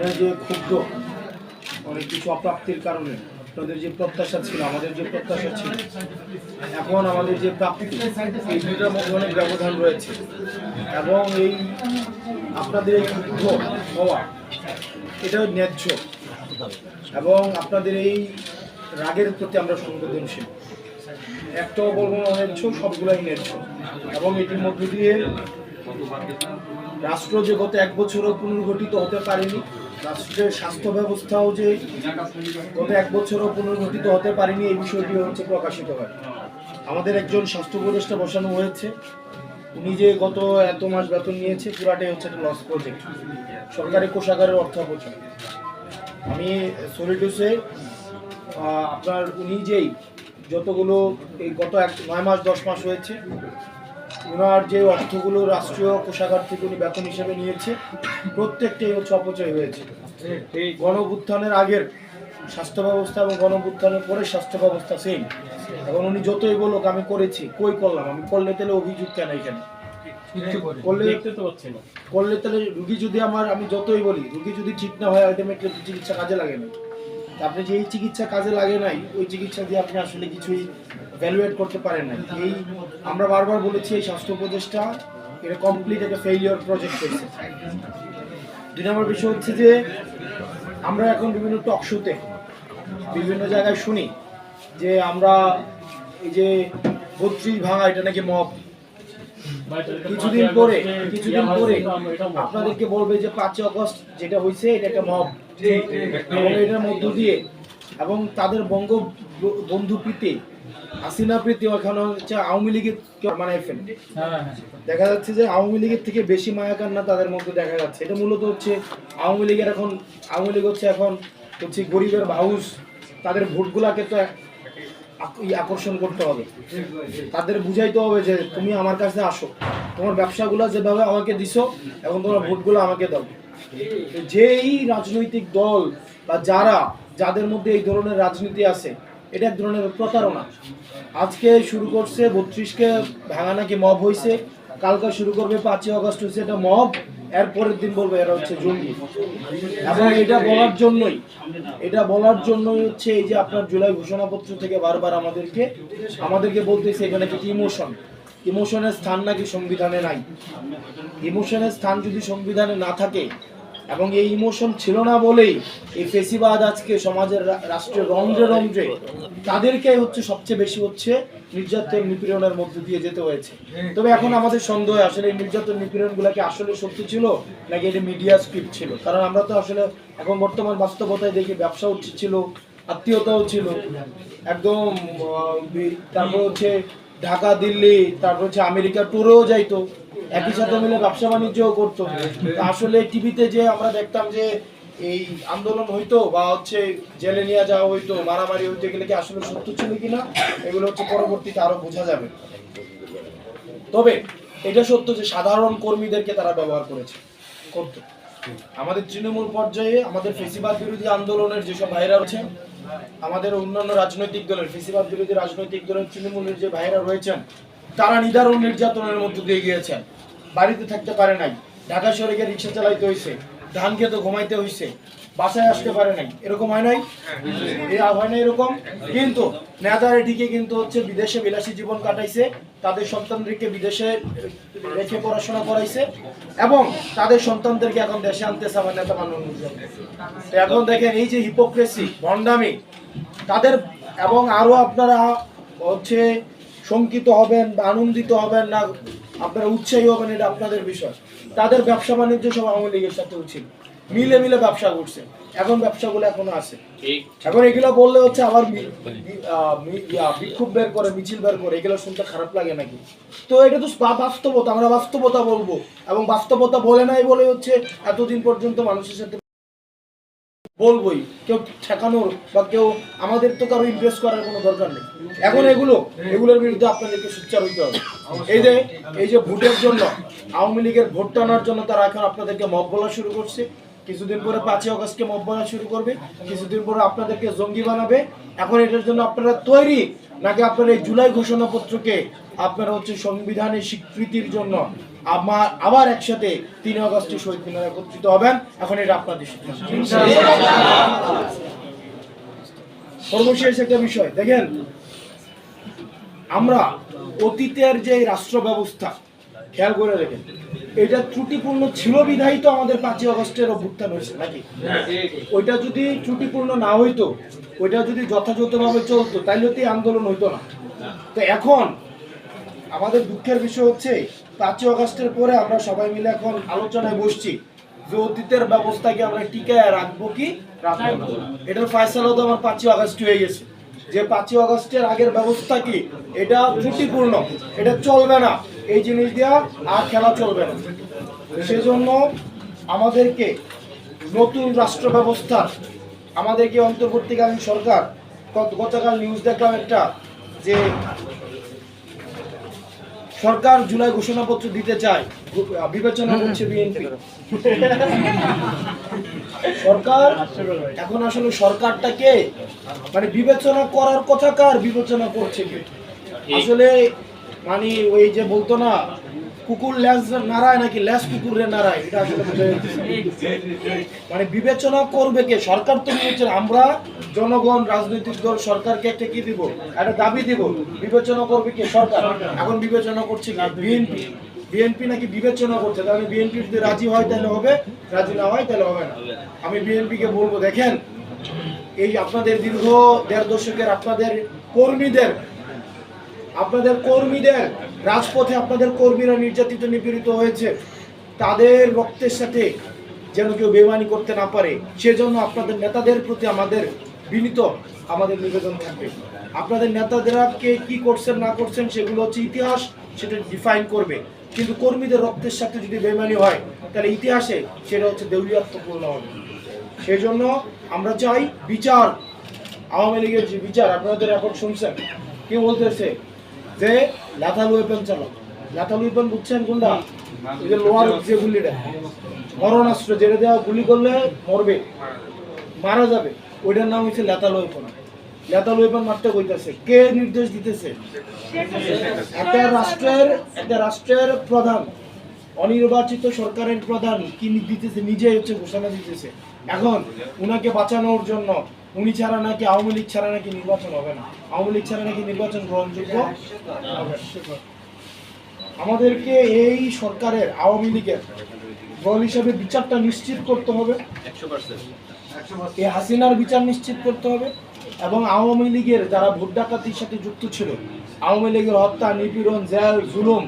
আপনারা যে ক্ষুব্ধ অনেক কিছু অপ্রাপ্তির কারণে আপনাদের যে প্রত্যাশা ছিল, আমাদের যে প্রত্যাশা ছিল, এখন আমাদের যে প্রাপ্তি, এই দুটার মধ্যে অনেক ব্যবধান রয়েছে। এবং এই আপনাদের এই ক্ষুব্ধ হওয়া এটাও ন্যায্য। এবং আপনাদের এই রাগের প্রতি আমরা সংবেদনশীল। একটাও বলব না, ন্যায্য, সবগুলাই ন্যায্য। এবং এটির মধ্য দিয়ে রাষ্ট্র যে গত এক বছরও পুনর্গঠিত হতে পারেনি রাষ্ট্রের স্বাস্থ্য ব্যবস্থাও যে গত এক বছরও পুনর্গঠিত হতে পারেনি, এই বিষয়টি হচ্ছে প্রকাশিত হয়। আমাদের একজন স্বাস্থ্য উপদেষ্টা বসানো হয়েছে। উনি যে গত এত মাস বেতন নিয়েছে, পুরাটাই হচ্ছে একটা লস প্রজেক্ট সরকারি কোষাগারের অর্থ অপচয় আমি সলিডুসে আপনার উনি যেই যতগুলো এই গত এক, নয় মাস, দশ মাস হয়েছে ওনার যে অর্থগুলো রাষ্ট্রীয় কোষাগার থেকে উনি বেতন হিসেবে নিয়েছে প্রত্যেকটাই হচ্ছে অপচয় হয়েছে। এই গণভুত্থানের আগের স্বাস্থ্য ব্যবস্থা এবং গণভুত্থানের পরে স্বাস্থ্য ব্যবস্থা সেম এবং উনি যতই বলুক আমি করেছি কই করলাম? আমি করলে তাহলে অভিযোগ কেন এখানে? করলে করলে তাহলে রুগী যদি আমার আমি যতই বলি রুগী যদি ঠিক না হয় আলটিমেটলি চিকিৎসা কাজে লাগে না। আপনি যে এই চিকিৎসা কাজে লাগে নাই ওই চিকিৎসা দিয়ে আপনি আসলে কিছুই ভ্যালুয়েট করতে পারেন না এই আমরা বারবার বলেছি, এই স্বাস্থ্য উপদেশটা এটা কমপ্লিট একটা ফেইলিওর প্রজেক্ট হয়েছে দুই নম্বর বিষয় হচ্ছে যে, আমরা এখন বিভিন্ন টক শোতে বিভিন্ন জায়গায় শুনি যে আমরা এই যে বত্রিশ ভাঙা, এটা নাকি মব কিছুদিন পরে কিছুদিন পরে আপনাদেরকে বলবে যে পাঁচই অগস্ট যেটা হয়েছে, এটা একটা মব এটার মধ্য দিয়ে এবং তাদের বঙ্গ বন্ধু প্রীতি হাসিনা প্রীতি ওখানে হচ্ছে আওয়ামী লীগের মানে ফেলে। দেখা যাচ্ছে যে আওয়ামী লীগের থেকে বেশি মায়া কান্না তাদের মধ্যে দেখা যাচ্ছে। এটা মূলত হচ্ছে আওয়ামী লীগের এখন আওয়ামী লীগ হচ্ছে এখন হচ্ছে গরিবের হাউস তাদের ভোটগুলাকে তো আকর্ষণ করতে হবে। তাদের বুঝাইতে হবে যে তুমি আমার কাছে আসো। তোমার ব্যবসাগুলো যেভাবে আমাকে দিছো এবং তোমার ভোটগুলো আমাকে দাও। যেই রাজনৈতিক দল বা যারা যাদের মধ্যে এই ধরনের রাজনীতি আছে এটা এক ধরনের প্রতারণা। আজকে শুরু করছে বত্রিশকে ভাঙা নাকি মব হয়েছে কালকে শুরু করবে পাঁচই অগস্ট হয়েছে এটা মব এর পরের দিন বলবে এরা হচ্ছে জঙ্গি। এবং এটা বলার জন্যই, এটা বলার জন্যই হচ্ছে এই যে আপনার জুলাই ঘোষণাপত্র থেকে বারবার আমাদেরকে আমাদেরকে বলতেছে এখানে কি ইমোশন ইমোশনের স্থান নাকি সংবিধানে নাই? ইমোশনের স্থান যদি সংবিধানে না থাকে এবং এই ইমোশন ছিল না বলেই এই ফেসিবাদ আজকে সমাজের রাষ্ট্রের রন্ধ্রে রন্ধ্রে তাদেরকে হচ্ছে সবচেয়ে বেশি হচ্ছে নির্যাতন নিপীড়নের মধ্যে দিয়ে যেতে হয়েছে। তবে এখন আমাদের সন্দেহ আসলে এই নির্যাতন নিপীড়ন গুলাকে আসলে সত্যি ছিল নাকি এটা মিডিয়া স্ক্রিপ্ট ছিল? কারণ আমরা তো আসলে এখন বর্তমান বাস্তবতায় দেখি ব্যবসা হচ্ছে ছিল, আত্মীয়তাও ছিল, একদম তারপর হচ্ছে ঢাকা, দিল্লি, তারপর হচ্ছে আমেরিকা ট্যুরেও যাইতো। একই সাথে মিলে ব্যবসা বাণিজ্যও করতো। আসলে টিভিতে যে আমরা দেখতাম যে এই আন্দোলন হইতো বা হচ্ছে জেলে নিয়ে যাওয়া হইতো, মারামারি হইতো গেলে কি আসলে সত্য ছিল কিনা, এগুলো হচ্ছে পরবর্তীতে আরও বোঝা যাবে। তবে এটা সত্য যে সাধারণ কর্মীদেরকে তারা ব্যবহার করেছে, করতো। আমাদের তৃণমূল পর্যায়ে আমাদের ফেসিবাদ বিরোধী আন্দোলনের যেসব ভাইরা রয়েছেন আমাদের অন্যান্য রাজনৈতিক দলের, ফেসিবাদ বিরোধী রাজনৈতিক দলের তৃণমূলের যে ভাইরা রয়েছেন, তারা নিদারুণ নির্যাতনের মধ্যে দিয়ে গিয়েছেন। বাড়িতে থাকতে পারে নাই। ঢাকা শহরে গিয়ে রিক্সা চালাইতে হয়েছে ধান খেতে ঘুমাইতে হয়েছে বাসায় আসতে পারে নাই। এরকম হয় নাই? এ হয় না এরকম? কিন্তু নেদারে ঠিকই কিন্তু হচ্ছে বিদেশে বিলাসী জীবন কাটাইছে, তাদের সন্তানদেরকে বিদেশে রেখে পড়াশোনা করাইছে, এবং তাদের সন্তানদেরকে এখন দেশে আনতেছে আমার নেতা। তো এখন দেখেন, এই যে হিপোক্রেসি ভণ্ডামি, তাদের এবং আরও আপনারা হচ্ছে শঙ্কিত হবেন বা আনন্দিত হবেন না, আপনারা উৎসাহী হবেন, এটা আপনাদের বিষয়। তাদের ব্যবসা বাণিজ্য সব আওয়ামী লীগের সাথে ছিল। মিলে মিলে ব্যবসা করছে। এখন ব্যবসাগুলো এখনও আছে। এখন এগুলো বললে হচ্ছে আবার বিক্ষোভ বের করে মিছিল বের করে এগুলো শুনতে খারাপ লাগে নাকি? তো এটা তো বাস্তবতা আমরা বাস্তবতা বলব। এবং বাস্তবতা বলে নাই বলে হচ্ছে এতদিন পর্যন্ত মানুষের সাথে বলবোই। কেউ ঠেকানোর বা কেউ আমাদের তো কারও ইমপ্রেস করার কোনো দরকার নেই। এখন এগুলো, এগুলোর বিরুদ্ধে আপনাদেরকে সোচ্চার হইতে হবে। এই যে এই যে ভোটের জন্য, আওয়ামী লীগের ভোট টানার জন্য তারা এখন আপনাদেরকে মব বলা শুরু করছে। কিছুদিন পরে পাঁচই অগস্টকে মব বলা শুরু করবে। কিছুদিন পরে আপনাদেরকে জঙ্গি বানাবে। এখন এটার জন্য আপনারা তৈরি। নাকি আপনারা এই জুলাই ঘোষণাপত্রকে আপনারা হচ্ছে সংবিধানের স্বীকৃতির জন্য আমার, আবার একসাথে তিন আগস্টে শহীদ মিনারে একত্রিত হবেন। এখন এটা আপনাদের সর্বশেষ একটা বিষয়, দেখেন, আমরা অতীতের যে রাষ্ট্র ব্যবস্থা, খেয়াল করে দেখেন, এটা ত্রুটিপূর্ণ ছিল বিধায়ী তো আমাদের পাঁচই অগস্টের অভ্যুত্থান হয়েছে নাকি? ওইটা যদি ত্রুটিপূর্ণ না হইতো, ওইটা যদি যথাযথভাবে চলতো, তাইলে তো আন্দোলন হইতো না। তো এখন আমাদের দুঃখের বিষয় হচ্ছে, পাঁচই অগস্টের পরে আমরা সবাই মিলে এখন আলোচনায় বসছি। যে অতীতের ব্যবস্থাকে আমরা টিকায় রাখব কি? এটার ফয়সালা তো আমার পাঁচই আগস্ট হয়ে গেছে। যে পাঁচই আগস্টের আগের ব্যবস্থা কি? এটা ত্রুটিপূর্ণ। এটা চলবে না। এই জিনিস দিয়া আর খেলা চলবে না। সেজন্য আমাদেরকে নতুন রাষ্ট্র ব্যবস্থা, আমাদেরকে অন্তর্বর্তীকালীন সরকার গত- গতকাল নিউজ দেখলাম একটা, যে সরকার জুলাই ঘোষণাপত্র দিতে চায়। বিবেচনা করছে বিএনপি। সরকার এখন আসলে সরকারটাকে মানে বিবেচনা করার কথা কার বিবেচনা করছে কে? আসলে মানে ওই যে বলতো না কুকুর ল্যাস নাড়ায় নাকি ল্যাস কুকুরে নাড়ায়? এটা আসলে মানে বিবেচনা করবে কে? সরকার তো বিবেচনা আমরা জনগণ, রাজনৈতিক দল, সরকারকে একটা কি দিব, একটা দাবি দিব। বিবেচনা করবে কে? সরকার। এখন বিবেচনা করছে কি? বিএনপি। বিএনপি নাকি বিবেচনা করছে? তাহলে বিএনপি যদি রাজি হয়, তাহলে হবে। রাজি না হয়, তাহলে হবে না। আমি বিএনপি কে বলব, দেখেন, এই আপনাদের দীর্ঘ দেড় দশকের আপনাদের কর্মীদের আপনাদের কর্মীদের, রাজপথে আপনাদের কর্মীরা নির্যাতিত, নিপীড়িত হয়েছে। তাদের রক্তের সাথে যেন কেউ বেমানি করতে না পারে, সেজন্য আপনাদের নেতাদের প্রতি আমাদের বিনীত আমাদের নিবেদন থাকবে। আপনাদের নেতাদেরা কে কি করছেন, না করছেন, সেগুলো হচ্ছে ইতিহাস, সেটা ডিফাইন করবে। কিন্তু কর্মীদের রক্তের সাথে যদি বেমানি হয়, তাহলে ইতিহাসে সেটা হচ্ছে দেউলিয়াত্মপূর্ণ হবে সেই জন্য আমরা চাই বিচার, আওয়ামী লীগের যে বিচার আপনাদের এখন শুনছেন, কি বলতেছে? যে লাথাল ওয়েপন চালো লাথাল ওয়েপন বুঝছেন কোনটা? এই যে লোহার যে গুলিটা মরণাস্ত্র যেটা দেওয়া গুলি করলে মরবে মারা যাবে ওইটার নাম হচ্ছে লেতাল ওয়েপন লেতাল ওয়েপন মারতে কইতাছে। কে নির্দেশ দিতেছে? একটা রাষ্ট্রের একটা রাষ্ট্রের প্রধান অনির্বাচিত সরকারের প্রধান কি দিতেছে? নিজে হচ্ছে ঘোষণা দিতেছে। এখন উনাকে বাঁচানোর জন্য উনি ছাড়া নাকি আওয়ামী লীগ ছাড়া নাকি নির্বাচন হবে না? আওয়ামী লীগ ছাড়া নাকি নির্বাচন গ্রহণযোগ্য আমাদেরকে এই সরকারের, আওয়ামী লীগের দল হিসাবে বিচারটা নিশ্চিত করতে হবে। এই হাসিনার বিচার নিশ্চিত করতে হবে এবং আওয়ামী লীগের যারা ভোট ডাকাতির সাথে যুক্ত ছিল, আওয়ামী লীগের হত্যা, নিপীড়ন, জেল, জুলুম,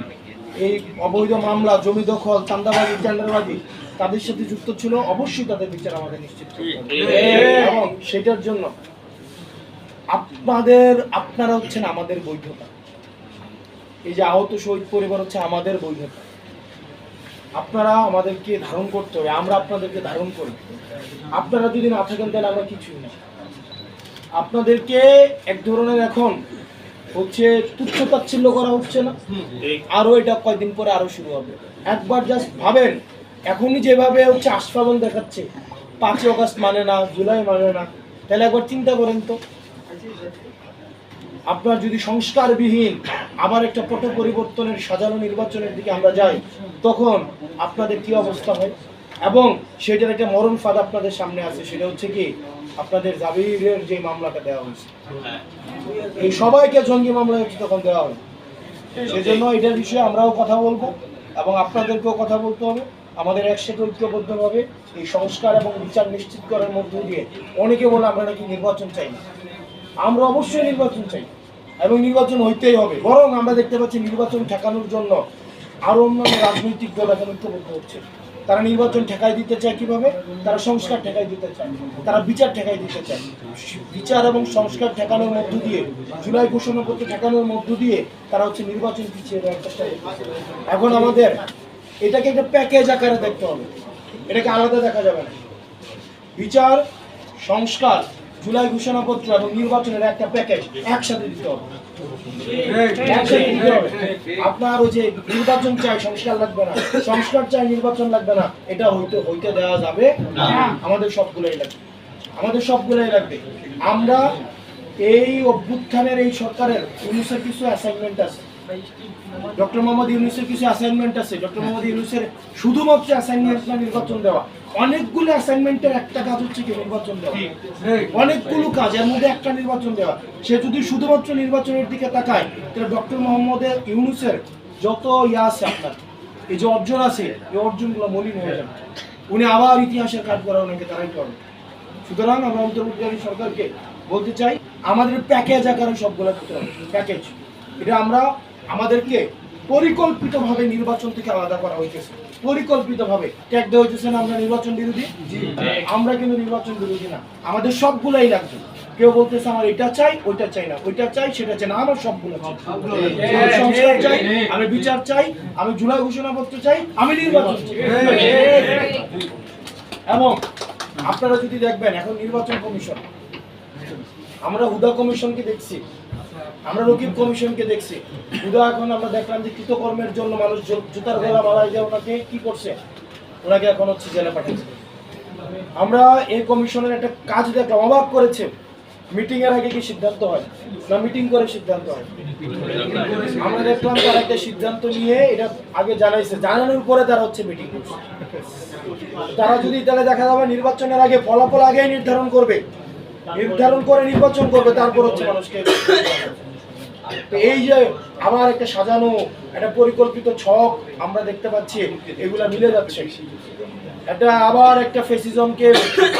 এই অবৈধ মামলা, জমি দখল চান্দাবাজি টেন্ডারবাজি তাদের সাথে যুক্ত ছিল অবশ্যই তাদের বিচার আমাদের নিশ্চিত এবং সেটার জন্য আপনাদের আপনারা হচ্ছেন আমাদের বৈধতা। এই যে আহত শহীদ পরিবার হচ্ছে আমাদের বৈধতা। আপনারা আমাদেরকে ধারণ করতে হবে আমরা আপনাদেরকে ধারণ করি। আপনারা যদি না থাকেন তাহলে আমরা কিছুই না। আপনাদেরকে এক ধরনের এখন হচ্ছে তুচ্ছ তাচ্ছিল্য করা হচ্ছে না। আরও এটা কয়দিন পরে আরও শুরু হবে। একবার জাস্ট ভাবেন এখনই যেভাবে হচ্ছে আস্ফালন দেখাচ্ছে, পাঁচই অগস্ট মানে না, জুলাই মানে না, তাহলে একবার চিন্তা করেন তো। আপনার যদি সংস্কারবিহীন আবার একটা পট পরিবর্তনের সাজানো নির্বাচনের দিকে আমরা যাই, তখন আপনাদের কি অবস্থা হয়? এবং সেটার একটা মরণ ফাঁদ আপনাদের সামনে আছে, সেটা হচ্ছে কি, আপনাদের জাবিরের যে মামলাটা দেওয়া হয়েছে। এই সবাইকে জঙ্গি মামলা হচ্ছে তখন দেওয়া হয়। সেজন্য এটার বিষয়ে আমরাও কথা বলব, এবং আপনাদেরকেও কথা বলতে হবে। আমাদের একসাথে ঐক্যবদ্ধভাবে এই সংস্কার এবং বিচার নিশ্চিত করার মধ্য দিয়ে অনেকে বলে আমরা নাকি নির্বাচন চাই না। আমরা অবশ্যই নির্বাচন চাই এবং নির্বাচন হইতেই হবে। বরং আমরা দেখতে পাচ্ছি নির্বাচন ঠেকানোর জন্য আরও অন্যান্য রাজনৈতিক দল এখন ঐক্যবদ্ধ হচ্ছে। তারা নির্বাচন ঠেকাই দিতে চায় কীভাবে? তারা সংস্কার ঠেকাই দিতে চায়। তারা বিচার ঠেকাই দিতে চায়। বিচার এবং সংস্কার ঠেকানোর মধ্য দিয়ে, জুলাই ঘোষণাপত্র ঠেকানোর মধ্য দিয়ে তারা হচ্ছে নির্বাচন পিছিয়ে দেওয়ার চেষ্টা এখন আমাদের এটাকে একটা প্যাকেজ আকারে দেখতে হবে। এটাকে আলাদা দেখা যাবে না। বিচার, সংস্কার, জুলাই ঘোষণাপত্র এবং নির্বাচনের একটা প্যাকেজ একসাথে দিতে হবে। যে নির্বাচন চাই, সংস্কার লাগবে না। সংস্কার চাই, নির্বাচন লাগবে না। এটা হইতে হইতে দেওয়া যাবে আমাদের সবগুলোই লাগবে। আমাদের সবগুলোই লাগবে। আমরা এই অভ্যুত্থানের এই সরকারের কিছু অ্যাসাইনমেন্ট আছে। ডক্টর মোহাম্মদ ইউনুসের কিছু অ্যাসাইনমেন্ট আছে। ডক্টর মোহাম্মদ ইউনুসের শুধুমাত্র অ্যাসাইনমেন্ট না নির্বাচন দেওয়া। অনেকগুলো অ্যাসাইনমেন্টের একটা কাজ হচ্ছে কি নির্বাচন দেওয়া। অনেকগুলো কাজ এর মধ্যে একটা নির্বাচন দেওয়া। সে যদি শুধুমাত্র নির্বাচনের দিকে তাকায় তাহলে ডক্টর মোহাম্মদের ইউনুসের যত ইয়া আছে আপনার এই যে অর্জন আছে এই অর্জনগুলো মলিন হয়ে যাবে। উনি আবার ইতিহাসের কাজ করা ওনাকে তারাই করবে সুতরাং আমরা অন্তর্বর্তীকালীন সরকারকে বলতে চাই আমাদের প্যাকেজ আকারে সবগুলো করতে হবে। প্যাকেজ এটা আমরা আমাদেরকে পরিকল্পিতভাবে নির্বাচন থেকে আলাদা করা হইতেছে। পরিকল্পিতভাবে। ট্যাগ দেওয়া হইতেছে না আমরা নির্বাচন বিরোধী? আমরা কিন্তু নির্বাচন বিরোধী না। আমাদের সবগুলাই লাগবে। কেউ বলতেছে আমার এটা চাই ওইটা চাই না ওইটা চাই সেটা চাই না আমার সবগুলো সংস্কার চাই। আমি বিচার চাই আমি জুলাই ঘোষণাপত্র চাই আমি নির্বাচন চাই। এবং আপনারা যদি দেখবেন এখন নির্বাচন কমিশন আমরা হুদা কমিশনকে দেখছি। আমরা রকিব কমিশনকে দেখছি। হুদা এখন আমরা দেখলাম যে কৃতকর্মের জন্য মানুষ জুতার গলা মারাই যে ওনাকে কি করছে, ওনাকে এখন হচ্ছে জেলে পাঠিয়েছে। আমরা এই কমিশনের একটা কাজ দেখলাম, অবাক করেছে। মিটিং এর আগে কি সিদ্ধান্ত হয়, না মিটিং করে সিদ্ধান্ত হয়? আমরা দেখলাম তারা একটা সিদ্ধান্ত নিয়ে এটা আগে জানাইছে, জানানোর পরে তারা হচ্ছে মিটিং তারা যদি তাহলে দেখা যাবে নির্বাচনের আগে ফলাফল আগেই নির্ধারণ করবে, নির্ধারণ করে নির্বাচন করবে, তারপর হচ্ছে মানুষকে তো এই যে আবার একটা সাজানো, একটা পরিকল্পিত ছক আমরা দেখতে পাচ্ছি, এগুলা মিলে যাচ্ছে। এটা আবার একটা ফেসিজমকে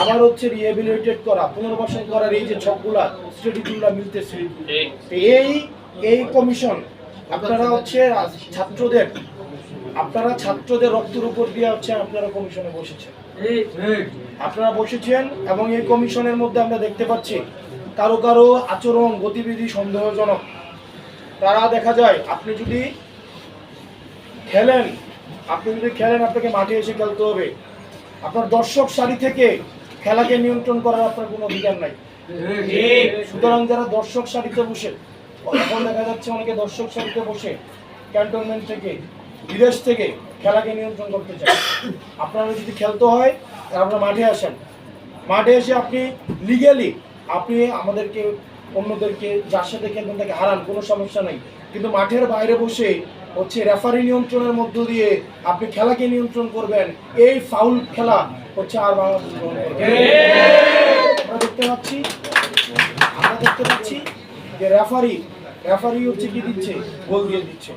আবার হচ্ছে রিহেবিলিটেট করা, পুনর্বাসন করার এই যে ছকগুলা স্ট্র্যাটেজিগুলা মিলতেছে। এই এই কমিশন আপনারা হচ্ছে ছাত্রদের, আপনারা ছাত্রদের রক্তের উপর দিয়ে হচ্ছে আপনারা কমিশনে বসেছেন। আপনারা বসেছেন এবং এই কমিশনের মধ্যে আমরা দেখতে পাচ্ছি কারও কারও আচরণ গতিবিধি সন্দেহজনক। তারা দেখা যায়, আপনি যদি খেলেন, আপনি যদি খেলেন, আপনাকে মাঠে এসে খেলতে হবে। আপনার দর্শক সারি থেকে খেলাকে নিয়ন্ত্রণ করার আপনার কোনো অধিকার নাই। সুতরাং যারা দর্শক সারিতে বসে, এখন দেখা যাচ্ছে অনেকে দর্শক সারিতে বসে ক্যান্টনমেন্ট থেকে, বিদেশ থেকে খেলাকে নিয়ন্ত্রণ করতে চায়। আপনারা যদি খেলতে হয় আপনারা মাঠে আসেন। মাঠে এসে আপনি লিগেলি আপনি আমাদেরকে অন্যদেরকে যার সাথে খেলবেন তাকে হারান, কোনো সমস্যা নেই। কিন্তু মাঠের বাইরে বসে হচ্ছে রেফারি নিয়ন্ত্রণের মধ্য দিয়ে আপনি খেলাকে নিয়ন্ত্রণ করবেন। এই ফাউল খেলা হচ্ছে আর। আমরা দেখতে পাচ্ছি, আমরা দেখতে পাচ্ছি যে রেফারি রেফারি হচ্ছে কি দিচ্ছে? গোল দিয়ে দিচ্ছে।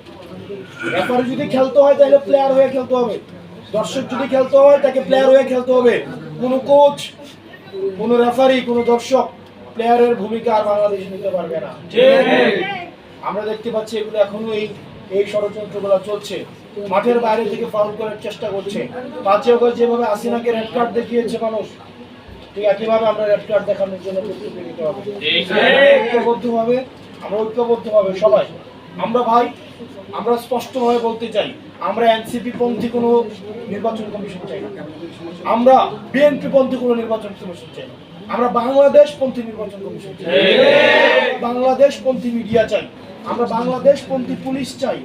রেফারি যদি খেলতে হয় তাহলে প্লেয়ার হয়ে খেলতে হবে। দর্শক যদি খেলতে হয় তাকে প্লেয়ার হয়ে খেলতে হবে। কোনো কোচ কোনো রেফারি কোনো দর্শক প্লেয়ারের ভূমিকা আর বাংলাদেশ নিতে পারবে না। আমরা দেখতে পাচ্ছি এগুলো এখনও এই এই ষড়যন্ত্রগুলো চলছে। মাঠের বাইরে থেকে ফাউল করার চেষ্টা করছে। পাঁচে অগস্ট যেভাবে আসিনাকে রেড কার্ড দেখিয়েছে মানুষ ঠিক একইভাবে আমরা রেড কার্ড দেখানোর জন্য প্রস্তুতি নিতে হবে। ঐক্যবদ্ধভাবে আমরা ঐক্যবদ্ধভাবে সবাই আমরা ভাই আমরা স্পষ্টভাবে বলতে চাই আমরা এনসিপি পন্থী কোনো নির্বাচন কমিশন চাই না। আমরা বিএনপি পন্থী কোনো নির্বাচন কমিশন চাই না। আমরা বাংলাদেশ পন্থী নির্বাচন কমিশন চাই। বাংলাদেশ পন্থী মিডিয়া চাই। আমরা বাংলাদেশ পন্থী পুলিশ চাই।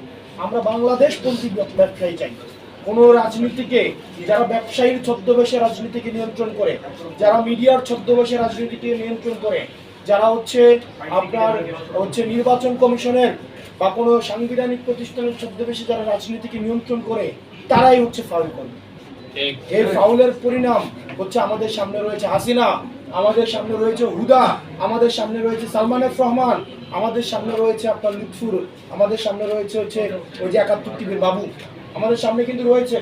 আমরা বাংলাদেশ পন্থী ব্যবসায়ী চাই। কোন রাজনীতিকে যারা ব্যবসায়ীর ছদ্মবেশে রাজনীতিকে নিয়ন্ত্রণ করে যারা মিডিয়ার ছদ্মবেশে রাজনীতিকে নিয়ন্ত্রণ করে যারা হচ্ছে আপনার হচ্ছে নির্বাচন কমিশনের বা কোনো সাংবিধানিক প্রতিষ্ঠানের ছদ্মবেশে যারা রাজনীতিকে নিয়ন্ত্রণ করে তারাই হচ্ছে ফাউল করবে এই ফাউলের পরিণাম হচ্ছে আমাদের সামনে রয়েছে হাসিনা। আমাদের সামনে রয়েছে হুদা, আমাদের সামনে রয়েছে সালমান এফ রহমান, আমাদের সামনে রয়েছে আপনার লুৎফুর, আমাদের সামনে রয়েছে হচ্ছে ওই যে একাত্তর টিভির বাবু, আমাদের সামনে কিন্তু রয়েছে,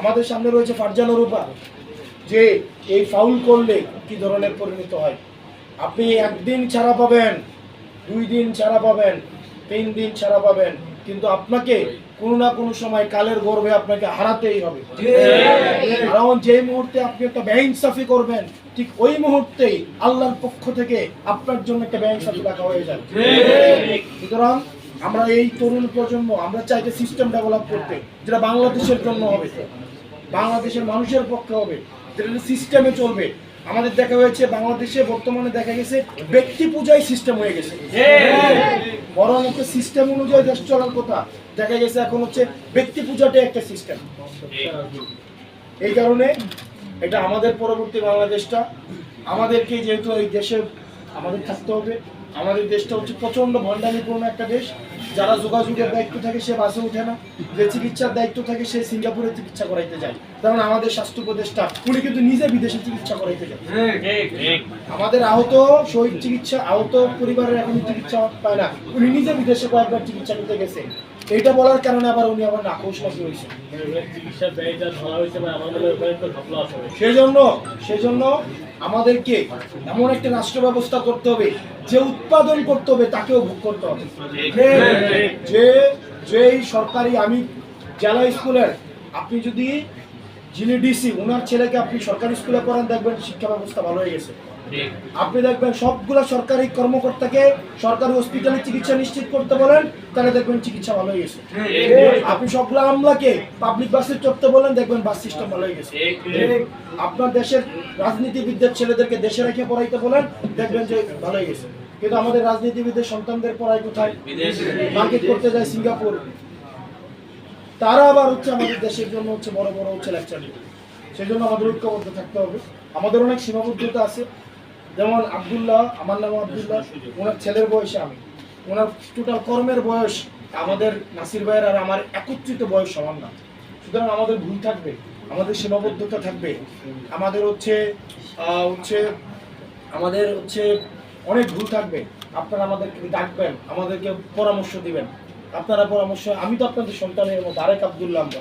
আমাদের সামনে রয়েছে ফারজান রূপা, যে এই ফাউল করলে কি ধরনের পরিণত হয়? আপনি একদিন ছাড়া পাবেন, দুই দিন ছাড়া পাবেন, তিন দিন ছাড়া পাবেন, কিন্তু আপনাকে কোনো না কোনো সময় কালের গর্ভে আপনাকে হারাতেই হবে। কারণ যে মুহূর্তে আপনি একটা বেইনসাফি করবেন, ঠিক ওই মুহূর্তেই আল্লাহর পক্ষ থেকে আপনার জন্য একটা বেইনসাফি রাখা হয়ে যায় সুতরাং আমরা এই তরুণ প্রজন্ম, আমরা চাই যে সিস্টেম ডেভেলপ করতে, যেটা বাংলাদেশের জন্য হবে, বাংলাদেশের মানুষের পক্ষে হবে, যেটা সিস্টেমে চলবে। আমাদের দেখা হয়েছে, বাংলাদেশে বর্তমানে দেখা গেছে, ব্যক্তি পূজাই সিস্টেম হয়ে গেছে। বরং হচ্ছে সিস্টেম অনুযায়ী দেশ চলার কথা। দেখা গেছে এখন হচ্ছে ব্যক্তি পূজাটাই একটা সিস্টেম এই কারণে এটা আমাদের পরবর্তী বাংলাদেশটা, আমাদেরকে যেহেতু এই দেশে আমাদের থাকতে হবে, আমাদের দেশটা হচ্ছে প্রচণ্ড ভণ্ডামিপূর্ণ একটা দেশ। যারা যোগাযোগের দায়িত্ব থাকে সে বাসে ওঠে না, যে চিকিৎসার দায়িত্ব থাকে সে সিঙ্গাপুরে চিকিৎসা করাইতে যায়। কারণ আমাদের স্বাস্থ্য উপদেষ্টা, উনি কিন্তু নিজে বিদেশে চিকিৎসা করাইতে যায়। আমাদের আহত, শহীদ চিকিৎসা, আহত পরিবারের এখন চিকিৎসা পায় না। উনি নিজে বিদেশে কয়েকবার চিকিৎসা নিতে গেছে। এইটা বলার কারণে আবার উনি আবার নাকশ নাকি হয়েছে সেজন্য সেজন্য আমাদেরকে এমন একটা রাষ্ট্র ব্যবস্থা করতে হবে যে উৎপাদন করতে হবে তাকেও ভোগ করতে হবে। যে যে সরকারি আমি জেলা স্কুলের আপনি যদি যিনি ডিসি ওনার ছেলেকে আপনি সরকারি স্কুলে পড়ান দেখবেন শিক্ষা ব্যবস্থা ভালো হয়ে গেছে। আপনি দেখবেন সবগুলো সরকারি কর্মকর্তাকে সরকারি হসপিটালে চিকিৎসা নিশ্চিত করতে বলেন তাহলে দেখবেন চিকিৎসা ভালো হয়ে গেছে। আপনি সবগুলো আমলাকে পাবলিক বাসে চড়তে বলেন দেখবেন বাস সিস্টেম ভালো হয়ে গেছে। আপনার দেশের রাজনীতিবিদদের ছেলেদেরকে দেশে রেখে পড়াইতে বলেন দেখবেন যে ভালো হয়ে গেছে। কিন্তু আমাদের রাজনীতিবিদদের সন্তানদের পড়ায় কোথায়? মার্কেট করতে যায় সিঙ্গাপুর। তারা আবার হচ্ছে আমাদের দেশের জন্য হচ্ছে বড় বড় হচ্ছে লেকচার সেই জন্য আমাদের ঐক্যবদ্ধ থাকতে হবে। আমাদের অনেক সীমাবদ্ধতা আছে। যেমন আবদুল্লাহ, আমার নাম আবদুল্লাহ, ওনার ছেলের বয়সে আমি। ওনার টোটাল কর্মের বয়স আমাদের নাসির ভাইয়ের আর আমার একত্রিত বয়স সমান না। সুতরাং আমাদের ভুল থাকবে, আমাদের সীমাবদ্ধতা থাকবে। আমাদের হচ্ছে হচ্ছে, আমাদের হচ্ছে অনেক ভুল থাকবে। আপনারা আমাদেরকে ডাকবেন, আমাদেরকে পরামর্শ দিবেন। আপনারা পরামর্শ, আমি তো আপনাদের সন্তানের মতো আরেক আবদুল্লাহ আমরা।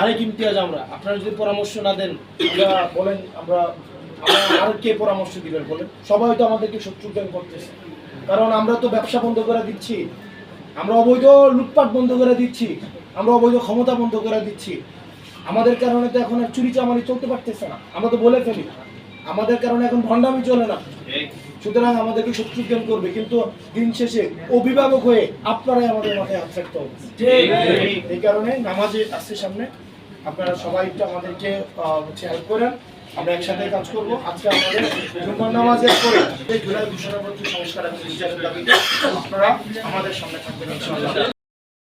আরেক ইমতিয়াজ আমরা। আপনারা যদি পরামর্শ না দেন, আমরা বলেন আমরা আমরা আর কে পরামর্শ দিবেন বলেন সবাই তো আমাদেরকে শত্রু জ্ঞান করতেছে। কারণ আমরা তো ব্যবসা বন্ধ করে দিচ্ছি। আমরা অবৈধ লুটপাট বন্ধ করে দিচ্ছি। আমরা অবৈধ ক্ষমতা বন্ধ করে দিচ্ছি। আমাদের কারণে তো এখন আর চুরি চামারি চলতে পারতেছে না। আমরা তো বলে ফেলি। আমাদের কারণে এখন ভণ্ডামি চলে না। সুতরাং আমাদেরকে শত্রু জ্ঞান করবে। কিন্তু দিন শেষে অভিভাবক হয়ে আপনারাই আমাদের মাথায় হাত রাখতে হবে। এই কারণে নামাজে আসছে সামনে। আপনারা সবাই একটু আমাদেরকে হচ্ছে হেল্প করেন। আমরা একসাথে কাজ করব। আজকে আমাদের জুম্মার নামাজের পরে জুলাই ঘোষণাপত্র সংস্কার এবং বিচারের দাবিতে আপনারা আমাদের সামনে থাকবেন